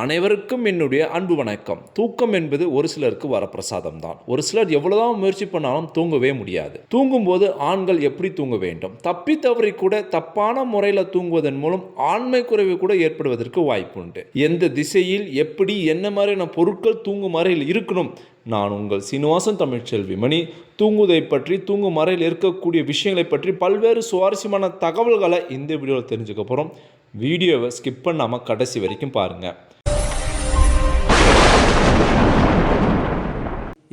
அனைவருக்கும் என்னுடைய அன்பு வணக்கம். தூக்கம் என்பது ஒரு சிலருக்கு வரப்பிரசாதம் தான் ஒரு சிலர் எவ்வளவுதான் முயற்சி பண்ணாலும் தூங்கவே முடியாது. தூங்கும்போது ஆண்கள் எப்படி தூங்க வேண்டும்? தப்பி தவறி கூட தப்பான முறையில் தூங்குவதன் மூலம் ஆண்மை குறைவு கூட ஏற்படுவதற்கு வாய்ப்பு உண்டு எந்த திசையில் எப்படி என்ன மாதிரியான பொருட்கள் தூங்கும் அறையில் இருக்கணும்? நான் உங்கள் சீனிவாசன் தமிழ்ச்செல்வி மணி. தூங்குவதை பற்றி தூங்கும் அறையில் இருக்கக்கூடிய விஷயங்களை பற்றி பல்வேறு சுவாரஸ்யமான தகவல்களை இந்த வீடியோவில் தெரிஞ்சுக்க போகிறோம் வீடியோவை ஸ்கிப் பண்ணாமல் கடைசி வரைக்கும் பாருங்கள்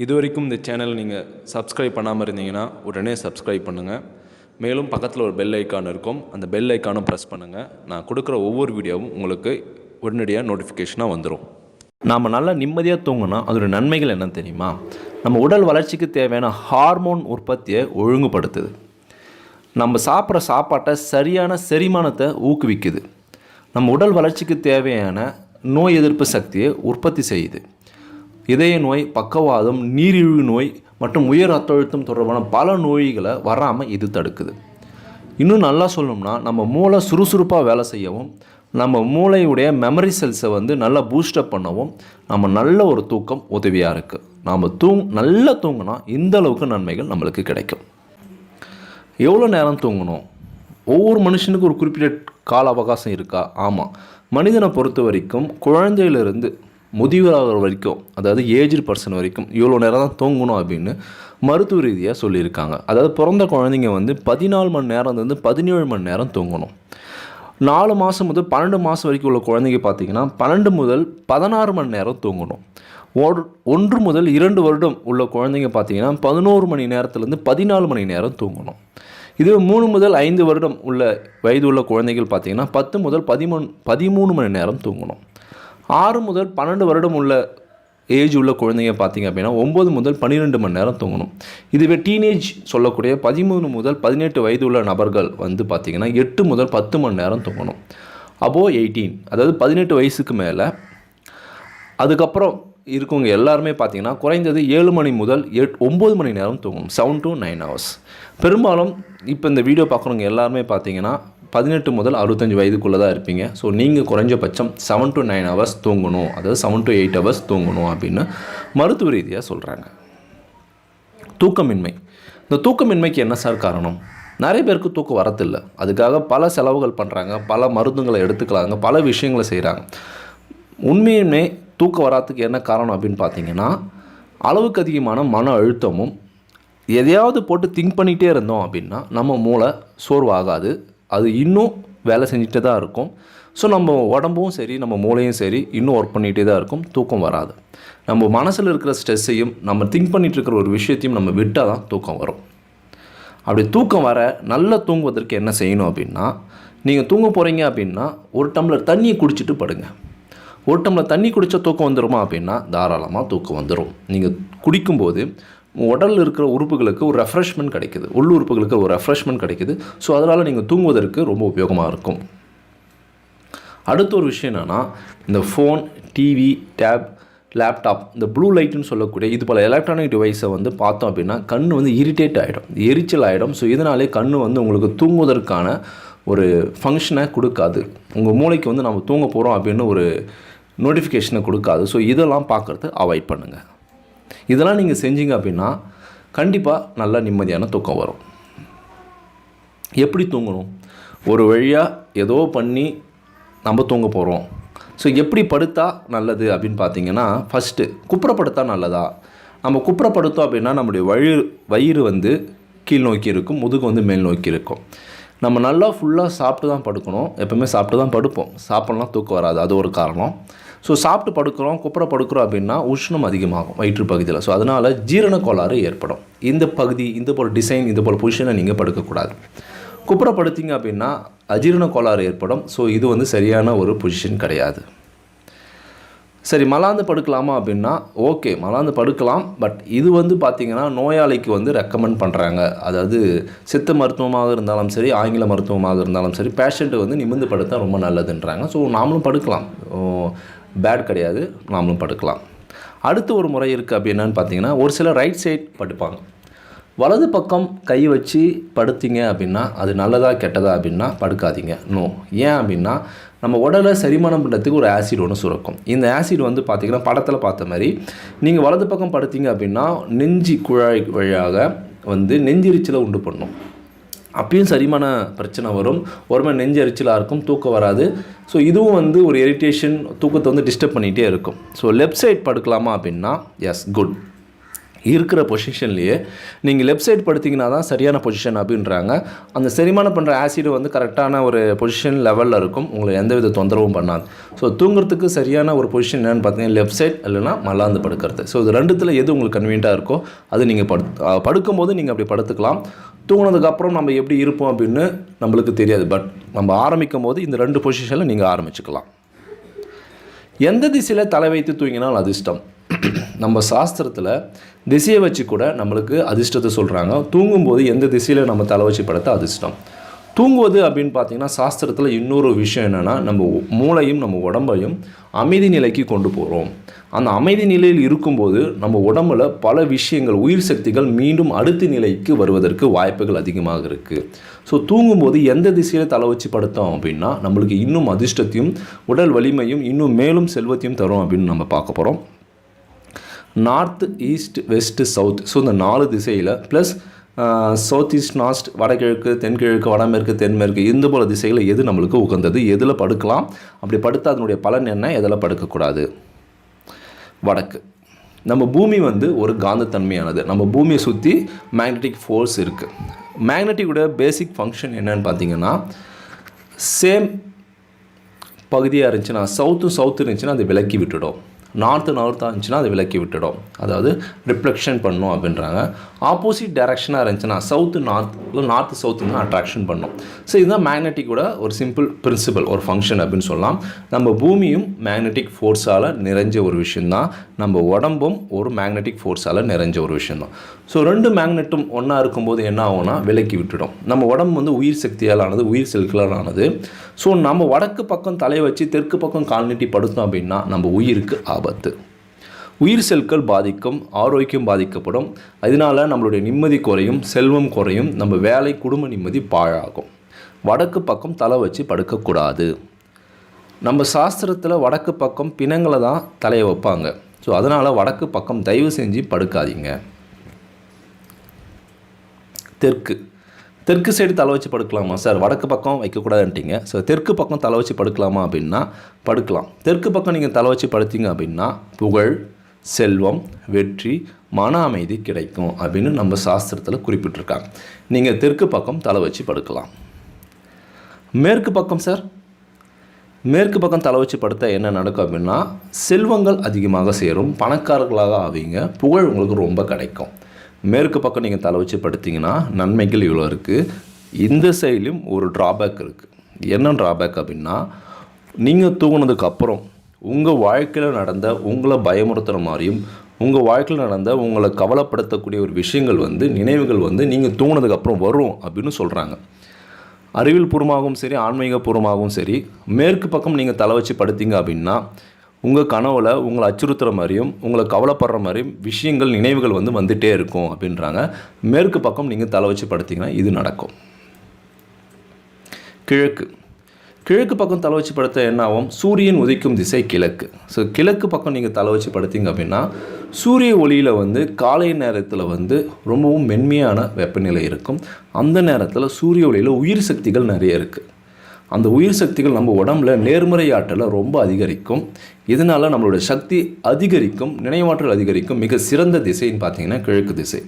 இது வரைக்கும் இந்த சேனல் நீங்கள் சப்ஸ்கிரைப் பண்ணாமல் இருந்தீங்கன்னா உடனே சப்ஸ்கிரைப் பண்ணுங்கள் மேலும் பக்கத்தில் ஒரு பெல் ஐக்கான் இருக்கும். அந்த பெல் ஐக்கானும் ப்ரெஸ் பண்ணுங்கள் நான் கொடுக்குற ஒவ்வொரு வீடியோவும் உங்களுக்கு உடனடியாக நோட்டிஃபிகேஷனாக வந்துடும் நாம் நல்லா நிம்மதியாக தூங்கினா அதோட நன்மைகள் என்ன தெரியுமா? நம்ம உடல் வளர்ச்சிக்கு தேவையான ஹார்மோன் உற்பத்தியை ஒழுங்குபடுத்துது. நம்ம சாப்பிட்ற சாப்பாட்டை சரியான செரிமானத்தை ஊக்குவிக்குது. நம்ம உடல் வளர்ச்சிக்கு தேவையான நோய் எதிர்ப்பு சக்தியை உற்பத்தி செய்யுது. இதய நோய் பக்கவாதம் நீரிழிவு நோய் மற்றும் உயர் ரத்த அழுத்தம் தொடர்பான பல நோய்களை வராமல் இது தடுக்குது. இன்னும் நல்லா சொல்லணும்னா நம்ம மூளை சுறுசுறுப்பாக வேலை செய்யவும் நம்ம மூளையுடைய மெமரி செல்ஸை வந்து நல்லா பூஸ்டப் பண்ணவும் நம்ம நல்ல ஒரு தூக்கம் உதவியாக இருக்குது நாம் தூங் நல்லா தூங்கினா இந்த அளவுக்கு நன்மைகள் நம்மளுக்கு கிடைக்கும். எவ்வளோ நேரம் தூங்கணும்? ஒவ்வொரு மனுஷனுக்கும் ஒரு குறிப்பிட்ட கால அவகாசம் இருக்கா? ஆமாம் மனிதனை பொறுத்த வரைக்கும் குழந்தையிலிருந்து முதியவராகிற வரைக்கும் அதாவது ஏஜ்டு பர்சன் வரைக்கும் இவ்வளோ நேரம் தான் தூங்கணும் அப்படின்னு மருத்துவ ரீதியாக சொல்லியிருக்காங்க. அதாவது பிறந்த குழந்தைங்க வந்து பதினாலு மணி நேரம் வந்து பதினேழு மணி நேரம் தூங்கணும். நாலு மாதம் முதல் பன்னெண்டு மாதம் வரைக்கும் உள்ள குழந்தைங்க பார்த்தீங்கன்னா பன்னெண்டு முதல் பதினாறு மணி நேரம் தூங்கணும். ஒன்று முதல் இரண்டு வருடம் உள்ள குழந்தைங்க பார்த்தீங்கன்னா பதினோரு மணி நேரத்துலேருந்து பதினாலு மணி நேரம் தூங்கணும். இதுவே மூணு முதல் ஐந்து வருடம் உள்ள வயது உள்ள குழந்தைகள் பார்த்திங்கன்னா பத்து முதல் பதிமூணு பதிமூணு மணி நேரம் தூங்கணும். ஆறு முதல் பன்னெண்டு வருடம் உள்ள ஏஜ் உள்ள குழந்தைங்க பார்த்திங்க அப்படின்னா ஒம்பது முதல் பன்னிரெண்டு மணி நேரம் தூங்கணும். இதுவே டீனேஜ் சொல்லக்கூடிய பதிமூணு முதல் பதினெட்டு வயது உள்ள நபர்கள் வந்து பார்த்திங்கன்னா எட்டு முதல் பத்து மணி நேரம் தூங்கணும். அபோ எயிட்டீன் அதாவது பதினெட்டு வயசுக்கு மேலே அதுக்கப்புறம் இருக்கவங்க எல்லாருமே பார்த்திங்கன்னா குறைந்தது ஏழு மணி முதல் எட் ஒம்பது மணி நேரம் தூங்கணும் செவன் டு நைன் ஹவர்ஸ் பெரும்பாலும் இப்போ இந்த வீடியோ பார்க்குறவங்க எல்லாருமே பார்த்தீங்கன்னா பதினெட்டு முதல் அறுபத்தஞ்சு வயதுக்குள்ளே தான் இருப்பீங்க. ஸோ நீங்கள் குறைஞ்சபட்சம் செவன் டு நைன் ஹவர்ஸ் தூங்கணும். அதாவது செவன் டு எயிட் ஹவர்ஸ் தூங்கணும் அப்படின்னு மருத்துவ ரீதியாக சொல்கிறாங்க தூக்கமின்மை. இந்த தூக்கமின்மைக்கு என்ன சார் காரணம்? நிறைய பேருக்கு தூக்கம் வரதில்லை. அதுக்காக பல செலவுகள் பண்ணுறாங்க பல மருந்துங்களை எடுத்துக்கலாங்க. பல விஷயங்களை செய்கிறாங்க உண்மையுமே தூக்கம் வராததுக்கு என்ன காரணம் அப்படின்னு பார்த்தீங்கன்னா அளவுக்கு அதிகமான மன அழுத்தமும் எதையாவது போட்டு திங்க் பண்ணிகிட்டே இருந்தோம் அப்படின்னா நம்ம மூளை சோர்வாகாது. அது இன்னும் வேலை செஞ்சுட்டே தான் இருக்கும். ஸோ நம்ம உடம்பும் சரி நம்ம மூளையும் சரி இன்னும் ஒர்க் பண்ணிகிட்டே தான் இருக்கும். தூக்கம் வராது. நம்ம மனசில் இருக்கிற ஸ்ட்ரெஸ்ஸையும் நம்ம திங்க் பண்ணிகிட்டு இருக்கிற ஒரு விஷயத்தையும் நம்ம விட்டால் தான் தூக்கம் வரும். அப்படி தூக்கம் வர நல்லா தூங்குவதற்கு என்ன செய்யணும் அப்படின்னா நீங்கள் தூங்க போகிறீங்க அப்படின்னா ஒரு டம்ளர் தண்ணியை குடிச்சிட்டு படுங்க. ஒரு டம்ளர் தண்ணி குடித்தா தூக்கம் வந்துருமா அப்படின்னா தாராளமாக தூக்கம் வந்துடும் நீங்கள் குடிக்கும்போது உடலில் இருக்கிற உறுப்புகளுக்கு ஒரு ரெஃப்ரெஷ்மெண்ட் கிடைக்குது. உள் உறுப்புகளுக்கு ஒரு ரெஃப்ரெஷ்மெண்ட் கிடைக்குது. ஸோ அதனால் நீங்கள் தூங்குவதற்கு ரொம்ப உபயோகமாக இருக்கும். அடுத்த ஒரு விஷயம் என்னென்னா இந்த ஃபோன் டிவி டேப் லேப்டாப் இந்த ப்ளூ லைட்னு சொல்லக்கூடிய இது போல் எலக்ட்ரானிக் டிவைஸை வந்து பார்த்தோம் அப்படின்னா கண் வந்து இரிட்டேட் ஆகிடும் எரிச்சல் ஆகிடும் ஸோ இதனாலே கண் வந்து உங்களுக்கு தூங்குவதற்கான ஒரு ஃபங்க்ஷனை கொடுக்காது. உங்கள் மூளைக்கு வந்து நம்ம தூங்க போகிறோம் அப்படின்னு ஒரு நோட்டிஃபிகேஷனை கொடுக்காது. ஸோ இதெல்லாம் பார்க்குறது அவாய்ட் பண்ணுங்கள் இதெல்லாம் நீங்கள் செஞ்சீங்க அப்படின்னா கண்டிப்பாக நல்ல நிம்மதியான தூக்கம் வரும். எப்படி தூங்கணும்? ஒரு வழியாக ஏதோ பண்ணி நம்ம தூங்க போகிறோம் ஸோ எப்படி படுத்தா நல்லது அப்படின்னு பார்த்தீங்கன்னா ஃபஸ்ட்டு குப்புறப்படுத்தா நல்லதா? நம்ம குப்புறப்படுத்தோம் அப்படின்னா நம்முடைய வயிறு வயிறு வந்து கீழ் நோக்கி இருக்கும் முதுகு வந்து மேல் நோக்கி இருக்கும். நம்ம நல்லா ஃபுல்லாக சாப்பிட்டு தான் படுக்கணும். எப்போவுமே சாப்பிட்டு தான் படுப்போம். சாப்பிட்லாம் தூக்கம் வராது. அது ஒரு காரணம். ஸோ சாப்பிட்டு படுக்கிறோம் குப்புற படுக்கிறோம் அப்படின்னா உஷ்ணம் அதிகமாகும் வயிற்று பகுதியில் ஸோ அதனால் ஜீரண கோளாறு ஏற்படும். இந்த பகுதி இந்த போல் டிசைன் இந்த போல் பொசிஷனை நீங்கள் படுக்கக்கூடாது. குப்புறப்படுத்திங்க அப்படின்னா அஜீரண கோளாறு ஏற்படும். ஸோ இது வந்து சரியான ஒரு பொசிஷன் கிடையாது. சரி மலாந்து படுக்கலாமா அப்படின்னா ஓகே மலாந்து படுக்கலாம். பட் இது வந்து பார்த்திங்கன்னா நோயாளிக்கு வந்து ரெக்கமெண்ட் பண்ணுறாங்க அதாவது சித்த மருத்துவமாக இருந்தாலும் சரி ஆங்கில மருத்துவமாக இருந்தாலும் சரி பேஷண்ட்டு வந்து நிமிர்ந்து படுத்தால் ரொம்ப நல்லதுன்றாங்க. ஸோ நாமளும் படுக்கலாம். பேட் கிடையாது நாமளும் படுக்கலாம். அடுத்து ஒரு முறை இருக்குது அப்படி என்னன்னு பார்த்தீங்கன்னா ஒரு சில ரைட் சைட் படுப்பாங்க. வலது பக்கம் கை வச்சு படுத்தீங்க அப்படின்னா அது நல்லதா கெட்டதா அப்படின்னா படுக்காதீங்க. நோ ஏன் அப்படின்னா நம்ம உடலை செரிமானம் பண்ணுறதுக்கு ஒரு ஆசிட் ஒன்று சுரக்கும். இந்த ஆசிட் வந்து பார்த்திங்கன்னா படத்தில் பார்த்த மாதிரி நீங்கள் வலது பக்கம் படுத்தீங்க அப்படின்னா நெஞ்சி குழாய் வழியாக வந்து நெஞ்சிரிச்சலை உண்டு பண்ணும். அப்பயும் சரிமான பிரச்சனை வரும். ஒருமே நெஞ்சு எரிச்சலாக இருக்கும் தூக்கம் வராது. ஸோ இதுவும் வந்து ஒரு இரிட்டேஷன் தூக்கத்தை வந்து டிஸ்டர்ப் பண்ணிகிட்டே இருக்கும். ஸோ லெஃப்ட் சைட் படுக்கலாமா அப்படின்னா எஸ் குட் இருக்கிற பொசிஷன்லேயே நீங்கள் லெஃப்ட் சைட் படுத்திங்கன்னா தான் சரியான பொசிஷன் அப்படின்றாங்க. அந்த செரிமானம் பண்ணுற ஆசிடு வந்து கரெக்டான ஒரு பொசிஷன் லெவலில் இருக்கும். உங்களை எந்தவித தொந்தரவும் பண்ணாது. ஸோ தூங்குறதுக்கு சரியான ஒரு பொசிஷன் என்னென்னு பார்த்தீங்கன்னா லெஃப்ட் சைட் இல்லைனா மல்லாந்து படுக்கிறது. ஸோ இது ரெண்டுத்தில் எது உங்களுக்கு கன்வீனியண்ட்டாக இருக்கோ அது நீங்கள் படு படுக்கும்போது நீங்கள் அப்படி படுத்துக்கலாம். தூங்கினதுக்கப்புறம் நம்ம எப்படி இருப்போம் அப்படின்னு நம்மளுக்கு தெரியாது. பட் நம்ம ஆரம்பிக்கும் போது இந்த ரெண்டு பொசிஷனில் நீங்கள் ஆரம்பிச்சுக்கலாம். எந்த திசையில் தலை வைத்து தூங்கினால் அதிர்ஷ்டம்? நம்ம சாஸ்திரத்தில் திசையை வச்சு கூட நம்மளுக்கு அதிர்ஷ்டத்தை சொல்கிறாங்க தூங்கும்போது எந்த திசையில் நம்ம தலை வச்சு படுத்த அதிர்ஷ்டம்? தூங்குவது அப்படின்னு பார்த்தீங்கன்னா சாஸ்திரத்தில் இன்னொரு விஷயம் என்னென்னா நம்ம மூளையும் நம்ம உடம்பையும் அமைதி நிலைக்கு கொண்டு போகிறோம் அந்த அமைதி நிலையில் இருக்கும்போது நம்ம உடம்புல பல விஷயங்கள் உயிர் சக்திகள் மீண்டும் அடுத்த நிலைக்கு வருவதற்கு வாய்ப்புகள் அதிகமாக இருக்குது ஸோ தூங்கும்போது எந்த திசையில் தலை வச்சு படுத்தோம் அப்படின்னா நம்மளுக்கு இன்னும் அதிர்ஷ்டத்தையும் உடல் வலிமையும் இன்னும் மேலும் செல்வத்தையும் தரும் அப்படின்னு நம்ம பார்க்க போகிறோம் north east west south so இந்த நாலு திசையில் ப்ளஸ் சவுத் ஈஸ்ட் நார்த் வடகிழக்கு தென்கிழக்கு வடமேற்கு தென்மேற்கு இந்த போல திசையில் எது நம்மளுக்கு உகந்தது எதில் படுக்கலாம்? அப்படி படுத்தா அதனுடைய பலன் என்ன? எதில் படுக்கக்கூடாது? வடக்கு. நம்ம பூமி வந்து ஒரு காந்தத்தன்மையானது. நம்ம பூமியை சுற்றி மேக்னெட்டிக் ஃபோர்ஸ் இருக்குது மேக்னெட்டிக்கோட பேசிக் ஃபங்க்ஷன் என்னன்னு பார்த்தீங்கன்னா சேம் பகுதியாக இருந்துச்சுன்னா சவுத்து சவுத்து இருந்துச்சுன்னா அதை விலக்கி விட்டுடும். நார்த்து நார்த்தாக இருந்துச்சுன்னா அதை விலக்கி விட்டுடும். அதாவது ரிஃப்ளெக்ஷன் பண்ணும் அப்படின்றாங்க. ஆப்போசிட் டைரக்ஷனாக இருந்துச்சுன்னா சவுத்து நார்த் இல்லை நார்த்து சவுத்துனா அட்ராக்ஷன் பண்ணும். ஸோ இதுதான் மேக்னெட்டிக்கோட ஒரு சிம்பிள் பிரின்சிபல் ஒரு ஃபங்க்ஷன் அப்படின்னு சொல்லலாம். நம்ம பூமியும் மேக்னெட்டிக் ஃபோர்ஸால் நிறைஞ்ச ஒரு விஷயந்தான் நம்ம உடம்பும் ஒரு மேக்னெட்டிக் ஃபோர்ஸால் நிறைஞ்ச ஒரு விஷயந்தான் ஸோ ரெண்டு மேக்னெட்டும் ஒன்றா இருக்கும்போது என்ன ஆகும்னா விலக்கி விட்டுடும். நம்ம உடம்பு வந்து உயிர் சக்தியால் ஆனது உயிர் செல்களால் ஆனது ஸோ நம்ம வடக்கு பக்கம் தலையை வச்சு தெற்கு பக்கம் கால் நீட்டி படுத்தோம் அப்படின்னா நம்ம உயிருக்கு ஆபத்து. உயிர் செல்கள் பாதிக்கும் ஆரோக்கியம் பாதிக்கப்படும். அதனால நம்மளுடைய நிம்மதி குறையும் செல்வம் குறையும் நம்ம வேலை குடும்ப நிம்மதி பாழாகும். வடக்கு பக்கம் தலை வச்சு படுக்கக்கூடாது. நம்ம சாஸ்திரத்தில் வடக்கு பக்கம் பிணங்களை தான் தலையை வைப்பாங்க. ஸோ அதனால் வடக்கு பக்கம் தயவு செஞ்சு படுக்காதீங்க. தெற்கு. தெற்கு சைடு தலை வச்சு படுக்கலாமா? சார் வடக்கு பக்கம் வைக்கக்கூடாதுன்ட்டீங்க. ஸோ தெற்கு பக்கம் தலை வச்சு படுக்கலாமா அப்படின்னா படுக்கலாம். தெற்கு பக்கம் நீங்கள் தலை வச்சு படுத்தீங்க அப்படின்னா புகழ் செல்வம் வெற்றி மன அமைதி கிடைக்கும் அப்படின்னு நம்ம சாஸ்திரத்தில் குறிப்பிட்டிருக்காங்க. நீங்கள் தெற்கு பக்கம் தலை வச்சு படுக்கலாம். மேற்கு பக்கம் சார்? மேற்கு பக்கம் தலை வச்சு படுத்தா என்ன நடக்கும் அப்படின்னா செல்வங்கள் அதிகமாக சேரும் பணக்காரர்களாக ஆவீங்க புகழ் உங்களுக்கு ரொம்ப கிடைக்கும். மேற்கு பக்கம் நீங்கள் தலை வச்சு படுத்திங்கன்னா நன்மைகள் இவ்வளோ இருக்குது இந்த சைட்லையும் ஒரு ட்ராபேக் இருக்குது என்ன ட்ராபேக் அப்படின்னா நீங்கள் தூங்கினதுக்கப்புறம் உங்கள் வாழ்க்கையில் நடந்த உங்களை பயமுறுத்துகிற மாதிரியும் உங்கள் வாழ்க்கையில் நடந்த உங்களை கவலைப்படுத்தக்கூடிய ஒரு விஷயங்கள் வந்து நினைவுகள் வந்து நீங்கள் தூங்கினதுக்கப்புறம் வரும் அப்படின்னு சொல்கிறாங்க அறிவியல் பூர்வமாகவும் சரி ஆன்மீக பூர்வமாகவும் சரி மேற்கு பக்கம் நீங்கள் தலை வச்சு படுத்தீங்க அப்படின்னா உங்கள் கனவுல உங்களை அச்சுறுத்துகிற மாதிரியும் உங்களை கவலைப்படுற மாதிரியும் விஷயங்கள் நினைவுகள் வந்து வந்துகிட்டே இருக்கும் அப்படின்றாங்க. மேற்கு பக்கம் நீங்கள் தலை வச்சு படுத்தீங்கன்னா இது நடக்கும். கிழக்கு. கிழக்கு பக்கம் தலை வச்சு படுத்த என்ன ஆகும் சூரியன் உதிக்கும் திசை கிழக்கு. ஸோ கிழக்கு பக்கம் நீங்கள் தலை வச்சு படுத்திங்க அப்படின்னா சூரிய ஒளியில் வந்து காலை நேரத்தில் வந்து ரொம்பவும் மென்மையான வெப்பநிலை இருக்கும். அந்த நேரத்தில் சூரிய ஒளியில் உயிர் சக்திகள் நிறைய இருக்குது அந்த உயிர் சக்திகள் நம்ம உடம்புல நேர்மறை ஆற்றலை ரொம்ப அதிகரிக்கும். இதனால் நம்மளுடைய சக்தி அதிகரிக்கும் நினைவாற்றல் அதிகரிக்கும் மிக சிறந்த திசைன்னு பார்த்தீங்கன்னா கிழக்கு திசை.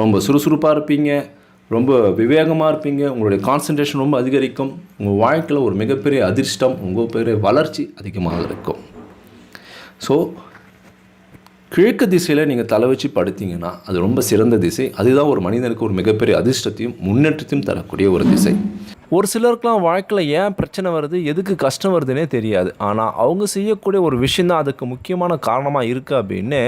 ரொம்ப சுறுசுறுப்பாக இருப்பீங்க. ரொம்ப விவேகமாக இருப்பீங்க. உங்களுடைய கான்சன்ட்ரேஷன் ரொம்ப அதிகரிக்கும். உங்கள் வாழ்க்கையில் ஒரு மிகப்பெரிய அதிர்ஷ்டம் உங்கள் பெரிய வளர்ச்சி அதிகமாக இருக்கும். ஸோ கிழக்கு திசையில் நீங்கள் தலை வச்சு படுத்தீங்கன்னா அது ரொம்ப சிறந்த திசை. அதுதான் ஒரு மனிதனுக்கு ஒரு மிகப்பெரிய அதிர்ஷ்டத்தையும் முன்னேற்றத்தையும் தரக்கூடிய ஒரு திசை. ஒரு சிலருக்குலாம் வாழ்க்கையில் ஏன் பிரச்சனை வருது எதுக்கு கஷ்டம் வருதுன்னே தெரியாது. ஆனால் அவங்க செய்யக்கூடிய ஒரு விஷயந்தான் அதுக்கு முக்கியமான காரணமாக இருக்குது அப்படின்னு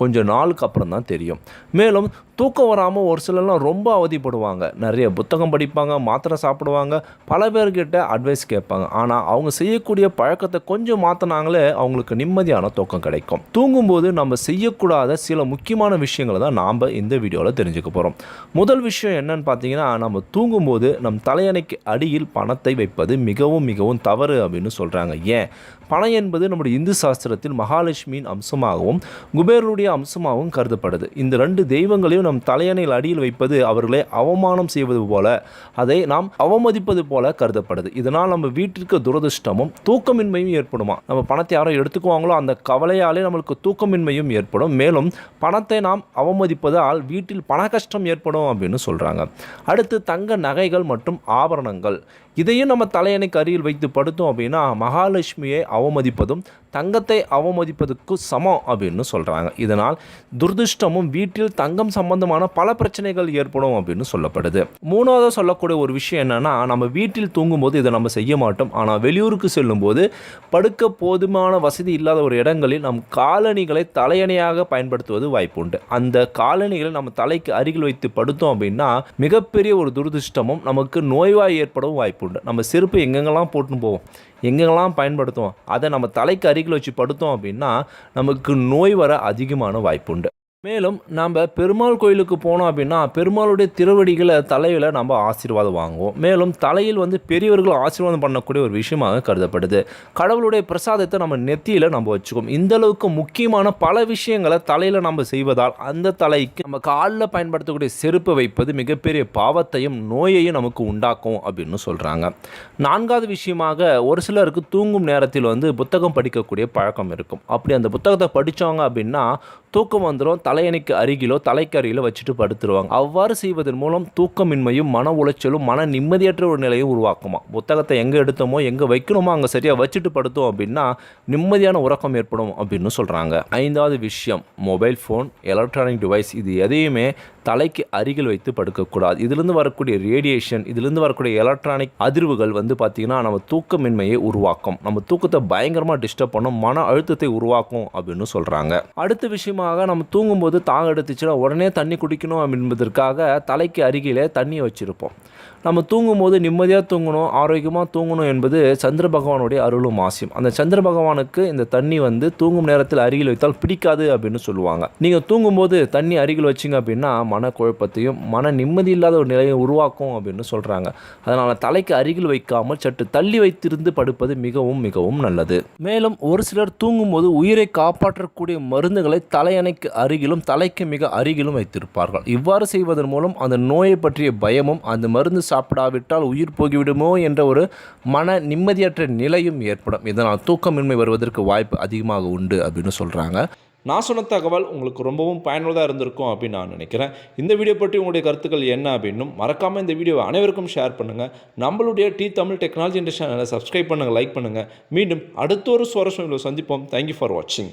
கொஞ்சம் நாளுக்கு அப்புறம் தான் தெரியும். மேலும் தூக்கம் வராமல் ஒரு சிலர்லாம் ரொம்ப அவதிப்படுவாங்க. நிறைய புத்தகம் படிப்பாங்க மாத்திரை சாப்பிடுவாங்க பல பேர்கிட்ட அட்வைஸ் கேட்பாங்க. ஆனால் அவங்க செய்யக்கூடிய பழக்கத்தை கொஞ்சம் மாற்றினாங்களே அவங்களுக்கு நிம்மதியான தூக்கம் கிடைக்கும். தூங்கும்போது நம்ம செய்யக்கூடாத சில முக்கியமான விஷயங்களை தான் நாம் இந்த வீடியோவில் தெரிஞ்சுக்க போகிறோம் முதல் விஷயம் என்னன்னு பார்த்தீங்கன்னா நம்ம தூங்கும்போது நம் தலையணைக்கு அடியில் பணத்தை வைப்பது மிகவும் மிகவும் தவறு அப்படின்னு சொல்கிறாங்க ஏன்? பணம் என்பது நம்முடைய இந்து சாஸ்திரத்தில் மகாலட்சுமியின் அம்சமாகவும் குபேரனுடைய அம்சமாகவும் கருதப்படுது. இந்த ரெண்டு தெய்வங்களையும் நம் தலையணையில் அடியில் வைப்பது அவர்களை அவமானம் செய்வது போல அதை நாம் அவமதிப்பது போல கருதப்படுது. இதனால் நம்ம வீட்டிற்கு துரதிர்ஷ்டமும் தூக்கமின்மையும் ஏற்படுமா? நம்ம பணத்தை யாரோ எடுத்துக்குவாங்களோ அந்த கவலையாலே நம்மளுக்கு தூக்கமின்மையும் ஏற்படும். மேலும் பணத்தை நாம் அவமதிப்பதால் வீட்டில் பண கஷ்டம் ஏற்படும் அப்படின்னு சொல்கிறாங்க அடுத்து தங்க நகைகள் மற்றும் ஆபரணங்கள். இதையும் நம்ம தலையணைக்கு அருகில் வைத்து படுத்தோம் அப்படின்னா மகாலட்சுமியை அவமதிப்பதும் தங்கத்தை அவமதிப்பதற்கு சமம் அப்படின்னு சொல்கிறாங்க இதனால் துர்திருஷ்டமும் வீட்டில் தங்கம் சம்பந்தமான பல பிரச்சனைகள் ஏற்படும் அப்படின்னு சொல்லப்படுது. மூணாவது சொல்லக்கூடிய ஒரு விஷயம் என்னென்னா நம்ம வீட்டில் தூங்கும்போது இதை நம்ம செய்ய மாட்டோம். ஆனால் வெளியூருக்கு செல்லும்போது படுக்க போதுமான வசதி இல்லாத ஒரு இடங்களில் நம் காலணிகளை தலையணையாக பயன்படுத்துவது வாய்ப்புண்டு அந்த காலணிகளை நம்ம தலைக்கு அருகில் வைத்து படுத்தோம் அப்படின்னா மிகப்பெரிய ஒரு துரதிர்ஷ்டமும் நமக்கு நோய்வாய் ஏற்படவும் வாய்ப்பு உண்டு. நம்ம செருப்பு எங்கெங்கெல்லாம் போட்டுன்னு போவோம். எங்கெங்கெல்லாம் பயன்படுத்துவோம் அதை நம்ம தலைக்கு அருகில் வச்சு படுத்தோம் அப்படின்னா நமக்கு நோய் வர அதிகமான வாய்ப்புண்டு மேலும் நம்ம பெருமாள் கோயிலுக்கு போனோம் அப்படின்னா பெருமாளுடைய திருவடிகளை தலையில் நம்ம ஆசீர்வாதம் வாங்குவோம். மேலும் தலையில் வந்து பெரியவர்கள் ஆசீர்வாதம் பண்ணக்கூடிய ஒரு விஷயமாக கருதப்படுது. கடவுளுடைய பிரசாதத்தை நம்ம நெத்தியில் நம்ம வச்சுக்கோம் இந்த அளவுக்கு முக்கியமான பல விஷயங்களை தலையில் நம்ம செய்வதால் அந்த தலைக்கு நம்ம காலில் பயன்படுத்தக்கூடிய செருப்பு வைப்பது மிகப்பெரிய பாவத்தையும் நோயையும் நமக்கு உண்டாக்கும் அப்படின்னு சொல்கிறாங்க நான்காவது விஷயமாக ஒரு சிலருக்கு தூங்கும் நேரத்தில் வந்து புத்தகம் படிக்கக்கூடிய பழக்கம் இருக்கும். அப்படி அந்த புத்தகத்தை படித்தாங்க அப்படின்னா தூக்கம் வந்துடும் தலையணைக்கு அருகிலோ தலைக்கு அருகிலோ வச்சுட்டு படுத்துருவாங்க. அவ்வாறு செய்வதன் மூலம் தூக்கமின்மையும் மன உளைச்சலும் மன நிம்மதியற்ற ஒரு நிலையும் உருவாக்குமா? புத்தகத்தை எங்கே எடுத்தோமோ எங்கே வைக்கணுமோ அங்கே சரியாக வச்சுட்டு படுத்தோம் அப்படின்னா நிம்மதியான உறக்கம் ஏற்படும் அப்படின்னு சொல்கிறாங்க ஐந்தாவது விஷயம் மொபைல் ஃபோன் எலக்ட்ரானிக் டிவைஸ் இது எதையுமே தலைக்கு அருகில் வைத்து படுக்கக்கூடாது. இதிலிருந்து வரக்கூடிய ரேடியேஷன் இதிலிருந்து வரக்கூடிய எலக்ட்ரானிக் அதிர்வுகள் வந்து பார்த்திங்கன்னா நம்ம தூக்கமின்மையை உருவாக்கும். நம்ம தூக்கத்தை பயங்கரமாக டிஸ்டர்ப் பண்ணும் மன அழுத்தத்தை உருவாக்கும் அப்படின்னு சொல்கிறாங்க அடுத்த விஷயமாக நம்ம தூங்கும் தூங்கும்போது தாக எடுத்துச்சுன்னா உடனே தண்ணி குடிக்கணும் என்பதற்காக தலைக்கு அருகிலே தண்ணி வச்சுருப்போம். நம்ம தூங்கும்போது நிம்மதியாக தூங்கணும் ஆரோக்கியமாக தூங்கணும் என்பது சந்திர பகவானுடைய அருளும் ஆசியம். அந்த சந்திர பகவானுக்கு இந்த தண்ணி வந்து தூங்கும் நேரத்தில் அருகில் வைத்தால் பிடிக்காது அப்படின்னு சொல்லுவாங்க. நீங்கள் தூங்கும்போது தண்ணி அருகில் வச்சிங்க அப்படின்னா மன குழப்பத்தையும் மன நிம்மதி இல்லாத ஒரு நிலையை உருவாக்கும் அப்படின்னு சொல்கிறாங்க அதனால் தலைக்கு அருகில் வைக்காமல் சற்று தள்ளி வைத்திருந்து படுப்பது மிகவும் மிகவும் நல்லது. மேலும் ஒரு சிலர் தூங்கும்போது உயிரை காப்பாற்றக்கூடிய மருந்துகளை தலையணைக்கு அருகிலும் தலைக்கு மிக அருகிலும் வைத்திருப்பார்கள். இவ்வாறு செய்வதன் மூலம் அந்த நோயை பற்றிய பயமும் அந்த மருந்து சாப்பிடாவிட்டால் உயிர் போகிவிடுமோ என்ற ஒரு மன நிம்மதியற்ற நிலையும் ஏற்படும். இதனால் தூக்கமின்மை வருவதற்கு வாய்ப்பு அதிகமாக உண்டு அப்படின்னு சொல்கிறாங்க நான் சொன்ன தகவல் உங்களுக்கு ரொம்பவும் பயனுள்ளதாக இருந்திருக்கும் அப்படின்னு நான் நினைக்கிறேன். இந்த வீடியோ பற்றி உங்களுடைய கருத்துக்கள் என்ன அப்படின்னும் மறக்காமல் இந்த வீடியோவை அனைவருக்கும் ஷேர் பண்ணுங்கள் நம்மளுடைய டி தமிழ் டெக்னாலஜி சேனலை சப்ஸ்கிரைப் பண்ணுங்கள் லைக் பண்ணுங்கள் மீண்டும் அடுத்த ஒரு சுவாரஸ்யம் சந்திப்போம். தேங்க்யூ ஃபார் வாட்சிங்